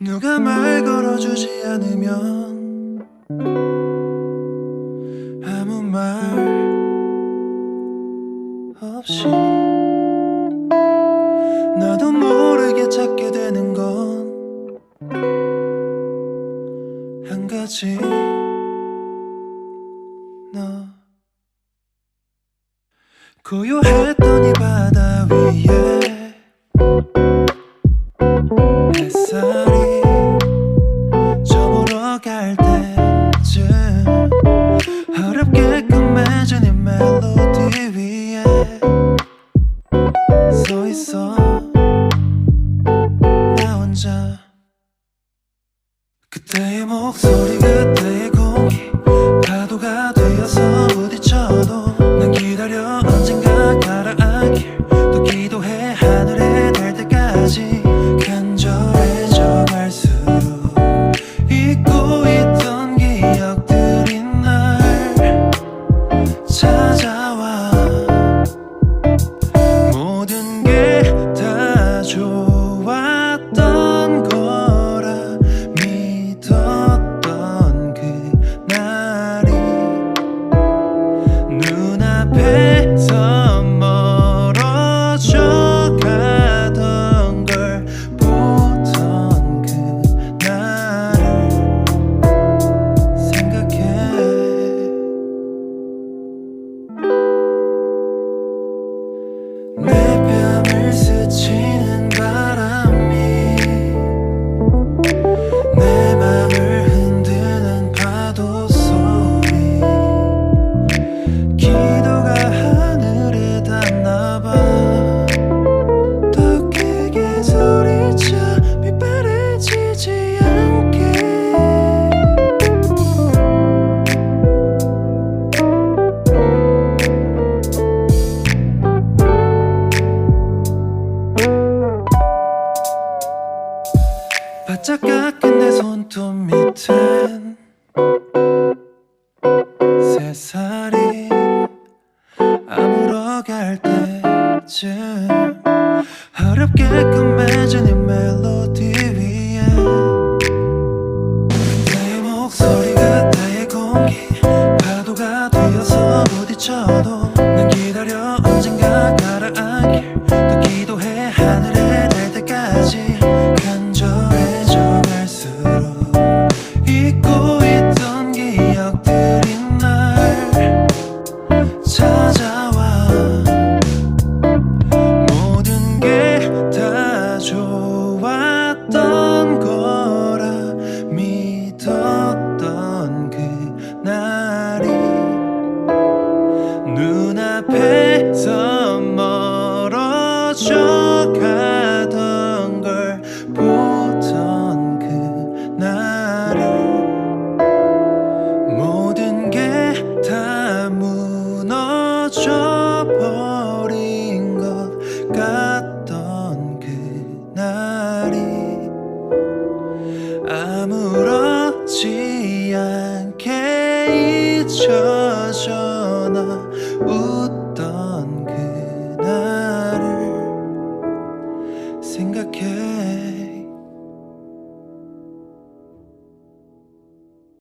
누가 말 걸어주지 않으면 아무 말 없이 나도 모르게 찾게 되는 건 한 가지. 너 고요했던 이 바다 위에 서 있어. 나 혼자. 그때의 목소리 그때의 공기 파도가 되어서 부딪혀도 난 기다려 언젠가 가라앉길 또 기도해 바짝 깎은 내 손톱 밑엔 새살이 아물어갈 때쯤 어렵게끔 맺은 이 멜로디 위에 그때의 목소리 그때의 공기 파도가 되어서 부딪혀도 난 기다려 언젠가 가라앉길 또 기도해 하늘에 닿을 때까지 않게 잊혀져